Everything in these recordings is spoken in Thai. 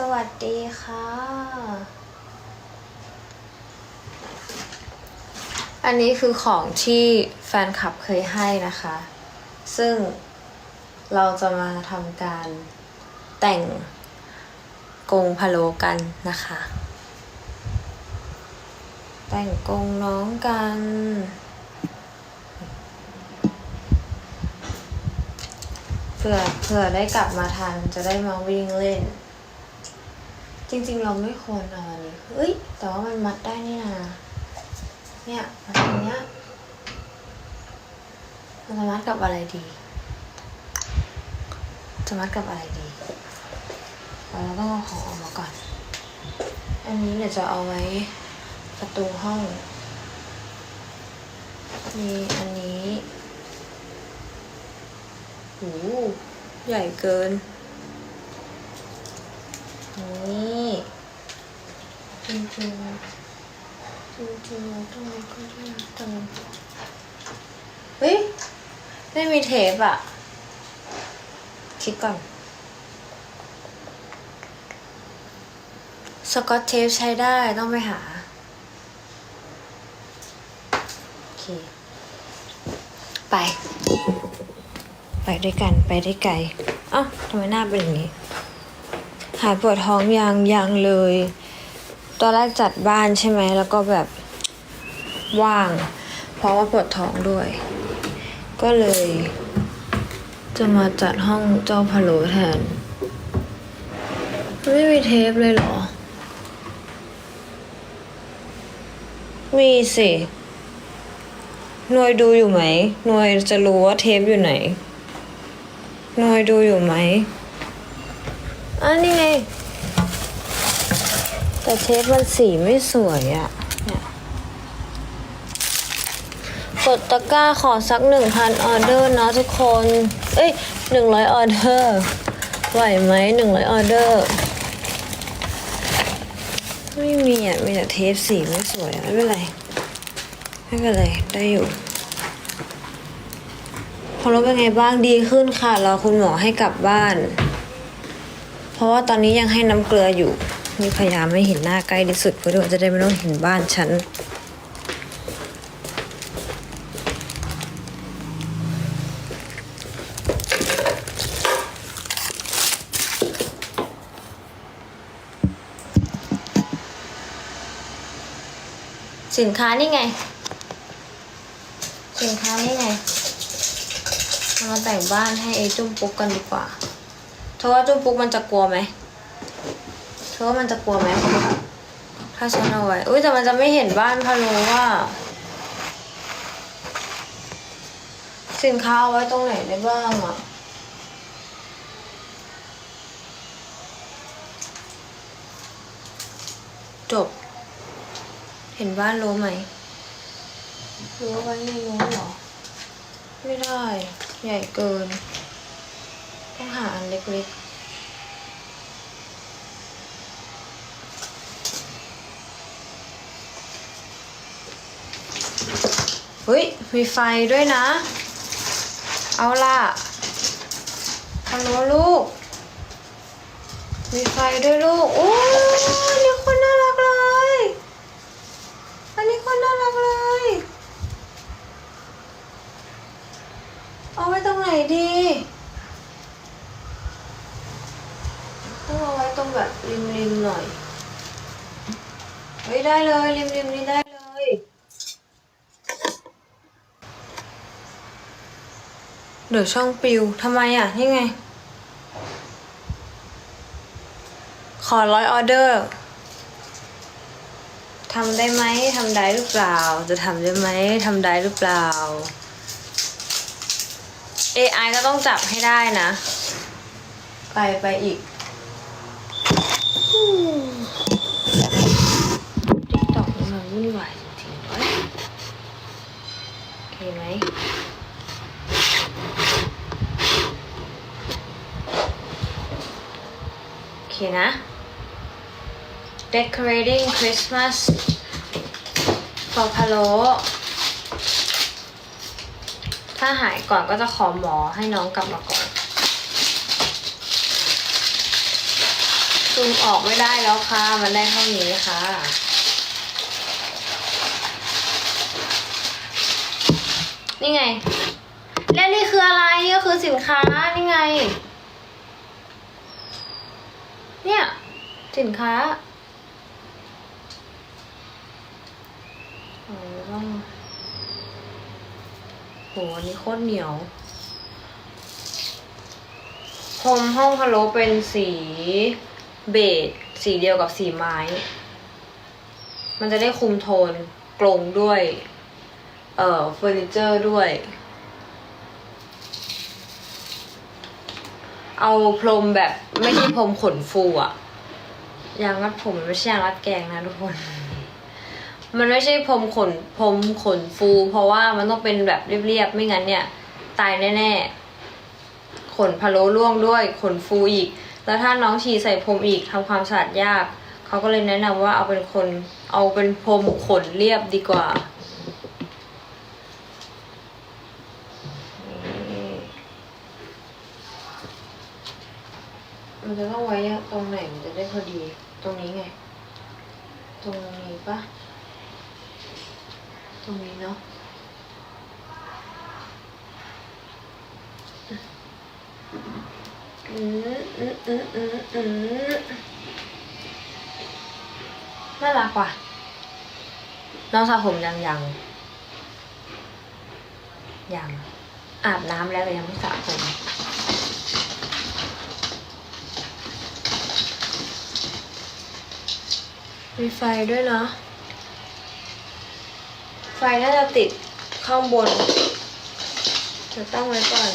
สวัสดีค่ะ อันนี้คือของที่แฟนคลับเคยให้นะคะ ซึ่งเราจะมาทำการแต่งกงพะโลกันนะคะ แต่งกงน้องกันเผื่อเผื่อได้กลับมาทันจะได้มาวิ่งเล่น จริงๆเราไม่ควรเอาอันนี้เฮ้ย แต่ว่ามันมัดได้นี่นาเนี่ยมันตรงเนี้ยมันจะมัดกับอะไรดี จะมัดกับอะไรดี เราต้องเอาของออกมาก่อน อันนี้เดี๋ยวจะเอาไว้ประตูห้อง มีอันนี้โหใหญ่เกิน นี่จริงจริงจริงจริงๆตรงนี้ก็ได้ตรงนี้เฮ้ย ไม่มีเทปอะคิดก่อนสกอตเทปใช้ได้ต้องไปหา โอเค ไป ไปด้วยกันไปได้ไกลเอ้าทำไมหน้าเป็นอย่างนี้ายปวดท้องยังยังเลย ตอนแรกจัดบ้านใช่ไหมแล้วก็แบบว่าง เพราะว่าปวดท้องด้วย ก็เลย จะมาจัดห้องเจ้าพะโลแทน ไม่มีเทปเลยเหรอ มีสิหน่วยดูอยู่ไหมหน่วยจะรู้ว่าเทปอยู่ไหนหน่วยดูอยู่ไหม อันนี้ไง แต่เทปมันสีไม่สวยอะเนี่ยกดตะกร้าขอสักหนึ่งพันออเดอร์นะทุกคน เอ้ยหนึ่งร้อยออเดอร์ ไหวไหมหนึ่งร้อยออเดอร์ ไม่มีอะ มีแต่เทปสีไม่สวยอะ ไม่เป็นไร ไม่เป็นไร ได้อยู่พอรู้เป็นไงบ้างดีขึ้นค่ะ รอคุณหมอให้กลับบ้าน เพราะว่าตอนนี้ยังให้น้ำเกลืออยู่ นี่พยายามไม่เห็นหน้าใกล้ที่สุดเพื่อที่จะได้ไม่ต้องเห็นบ้านฉันสินค้านี่ไง สินค้านี่ไง เรามาแต่งบ้านให้ไอ้จุ้มปุ๊กกันดีกว่า ธอว่าจุ้มปุ๊กมันจะกลัวไหมเธอว่ามันจะกลัวไหมถ้าฉันเอาไว้อุ้ยแต่มันจะไม่เห็นบ้านพะโลว่า สินค้าเอาไว้ตรงไหนได้บ้างอะจบ เห็นบ้านรู้ไหมรู้ไว้ในนู้นหรอ ไม่ได้ ใหญ่เกิน ต้องหาอันเล็กๆเฮ้ย มีไฟด้วยนะ เอาล่ะฮัลโหลลูก มีไฟด้วยลูก โอ้ยนี่คนน่ารักเลย อันนี้คนน่ารักเลย เอาไว้ตรงไหนดี ต้องเอาไว้ตรง แบบริมๆหน่อย เฮ้ยได้เลยริมๆนี้ได้เลย เดี๋ยวช่องปิวทำไมอะ นี่ไง ขอร้อยออเดอร์ทำได้ไหมทำได้หรือเปล่า จะทำได้ไหมทำได้หรือเปล่า AI ก็ต้องจับให้ได้นะ ไปไปอีก ติ๊กตอกมันวุ่นวายจริงๆเว้ยโอเคไหมโอเคนะ decorating Christmas for Palo ถ้าหายก่อนก็จะขอหมอให้น้องกลับมาก่อน ซูมออกไม่ได้แล้วค่ะ มันได้เท่านี้ค่ะ นี่ไง และนี่คืออะไรก็คือสินค้า นี่ไง เนี่ย สินค้าโอ้ต้องโหอันนี้โคตรเหนียวพรมห้องพะโล้เป็นสี เบจสีเดียวกับสีไม้ มันจะได้คุมโทนกลงด้วย เอ่อเฟอร์นิเจอร์ด้วย เอาพรมแบบไม่ใช่พรมขนฟูอะยางรัดผมมันไม่ใช่ยางรัดแกงนะทุกคน มันไม่ใช่พรมขนพรมขนฟู เพราะว่ามันต้องเป็นแบบเรียบๆ ไม่งั้นเนี่ย ตายแน่ๆ ขนพะโล้ร่วงด้วย ขนฟูอีก แล้วถ้าน้องฉี่ใส่พรมอีกทำความสะอาดยากเขาก็เลยแนะนำว่าเอาเป็นคนเอาเป็นพรมขนเรียบดีกว่ามันจะต้องไว้ตรงไหนมันจะได้พอดีตรงนี้ไง ตรงนี้ปะตรงนี้เนาะ อืมอืมอืมอืมอืมน่ารักว่ะ น้องสระผมยังยังยังอาบน้ำแล้วแต่ยังไม่สระผมมีไฟด้วยเนาะ ไฟน่าจะติดข้างบนจะตั้งไว้ก่อน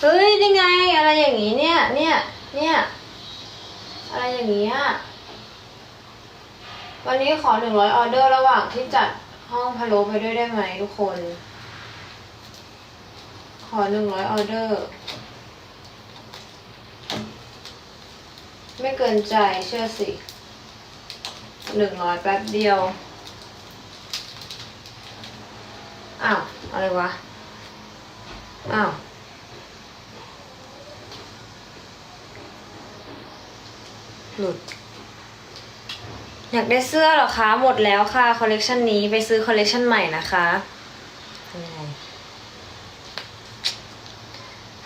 เฮ้ยนี่ไง อะไรอย่างงี้เนี่ย เนี่ย เนี่ย อะไรอย่างงี้อะวันนี้ขอหนึ่งร้อยออเดอร์ระหว่างที่จัดห้องพะโล้ไปด้วยได้ไหมทุกคน ขอหนึ่งร้อยออเดอร์ ไม่เกินใจเชื่อสิหนึ่งร้อยแป๊บเดียว อ้าว อะไรวะ อ้าว หลุด อยากได้เสื้อหรอคะ หมดแล้วค่ะ คอลเลกชันนี้ไปซื้อคอลเลกชันใหม่นะคะยังไง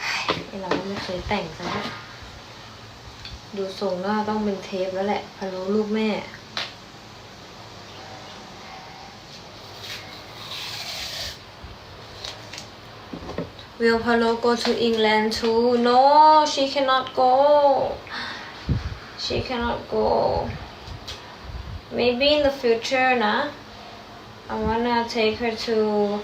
เฮ้ยไอเราไม่เคยแต่งซะดูทรงหน้าต้องเป็นเทปแล้วแหละพะโล้ลูกแม่ Will Palo go to England too? No, she cannot go. She cannot go. Maybe in the future, nah. I wanna take her to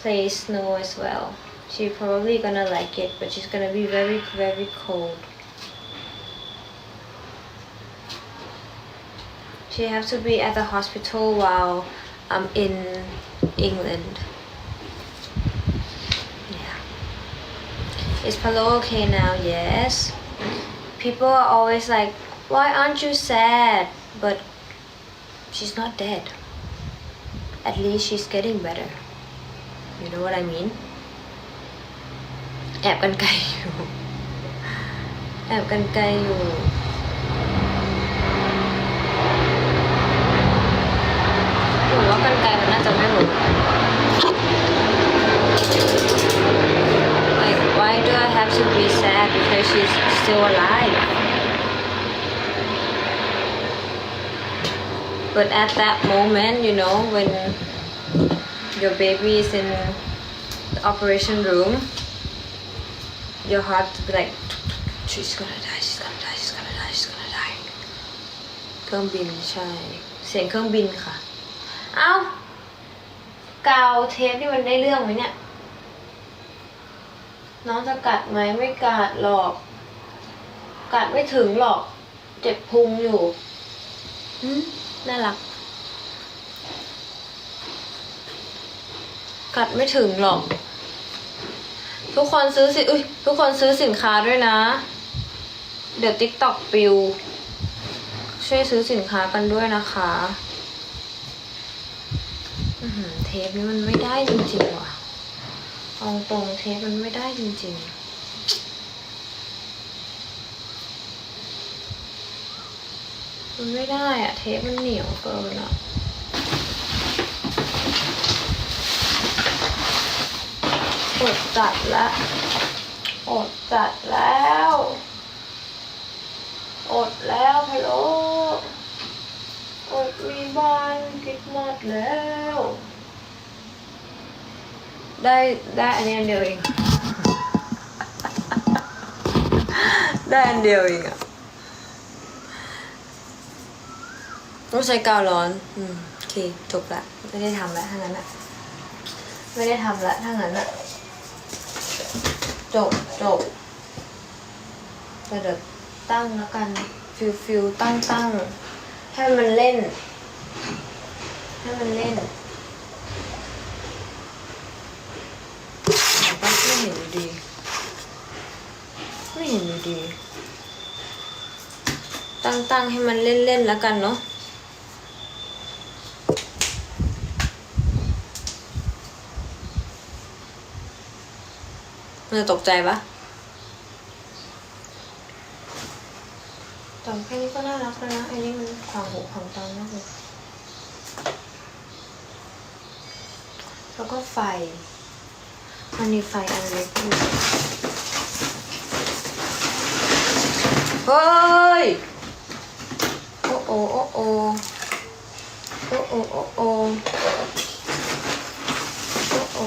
play snow as well. She probably gonna like it, but she's gonna be very, very cold. She have to be at the hospital while I'm in England. Yeah. Is Palo okay now? Yes People are always like, why aren't you sad? But she's not dead. At least she's getting better. You know what I mean? แอบกันไกลอยู่ แอบกันไกลอยู่ หนูว่ากันไกลมันน่าจะไม่หมด Like she's still alive But at that moment you know when your baby is in the operation room your heart be like she's gonna die she's gonna die she's gonna die she's gonna die เครื่องบินใช่เสียงเครื่องบินค่ะ เอ้ากาวเทปที่มันได้เรื่องไหมเนี่ย น้องจะกัดไหมไม่กัดหรอก กัดไม่ถึงหรอก เจ็บพุงอยู่หืมน่ารัก กัดไม่ถึงหรอก ทุกคนซื้อสิอุ้ยทุกคนซื้อสินค้าด้วยนะ เดี๋ยวติ๊กตอกปิว ช่วยซื้อสินค้ากันด้วยนะคะอื้อหือเทปนี้มันไม่ได้จริงๆว่ะ เอาตรงเทปมันไม่ได้จริง ๆมันไม่ได้อะเทปมันเหนียวเกินอะอดจัดละอดจัดแล้ว อดแล้วพะโลอดมีบ้านคิดหมดแล้ว ได้ได้อันนี้อันเดียวเอง ได้อันเดียวเองอะต้องใช้กาวร้อน อืมโอเคจบละ ไม่ได้ทำละถ้างั้นอะไม่ได้ทำละถ้างั้นอะจบจบแต่เดี๋ยวตั้งแล้วกันฟิลฟิลตั้งตั้งให้มันเล่น ให้มันเล่นแต่ก็ไม่เห็นอยู่ดี ไม่ เห็นอยู่ดี ตั้งตั้งให้มันเล่นๆแล้วกันเนาะมันจะตกใจปะแต่แค่นี้ก็น่ารักแล้วนะไอ้นี่มันขวางหูขวางตามากเลยแล้วก็ไฟ มันมีไฟอันเล็กอยู่ เฮ้ยโอ้โอโอ้โอโอ้โอโอ้โอโอ้โอ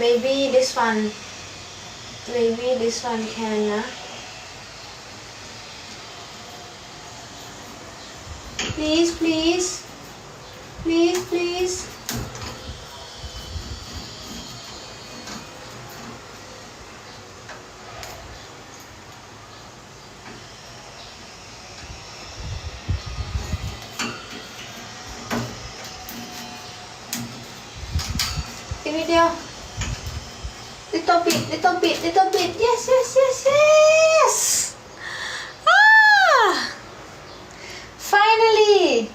maybe this one maybe this one can นะ please please please please Give me deal. Little bit, little bit, little bit. Yes, yes, yes, yes. Ah! Finally.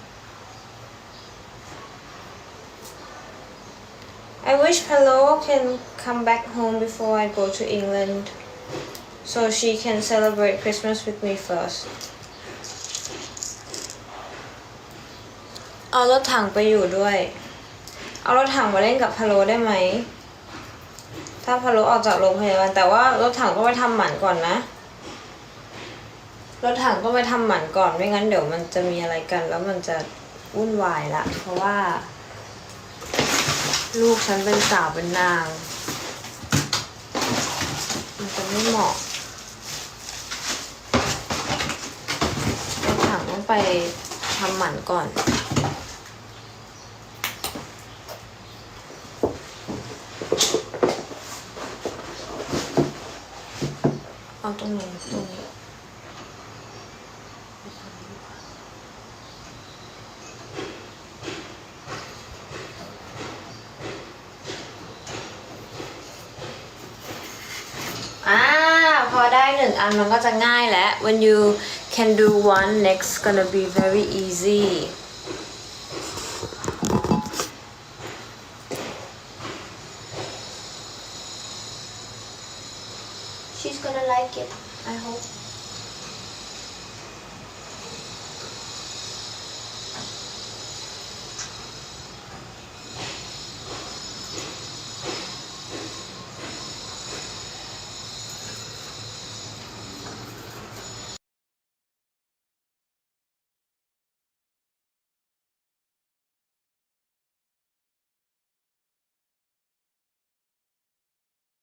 I wish Palo can come back home before I go to England. So she can celebrate Christmas with me first. เอารถถังไปอยู่ด้วย เอารถถังมาเล่นกับพะโลได้ไหม ถ้าพะโลออกจากโรงพยาบาลแต่ว่ารถถังก็ไปทำหมันก่อนนะ รถถังก็ไปทำหมันก่อนไม่งั้นเดี๋ยวมันจะมีอะไรกัน แล้วมันจะวุ่นวายละ เพราะว่า ลูกฉันเป็นสาวเป็นนาง มันจะไม่เหมาะรถถังต้องไปทำหมันก่อน เอา ตรงนี้ตรงนี้อ่าพอได้หนึ่งอันมันก็จะง่ายแล้ว when you can do one next gonna be very easy I hope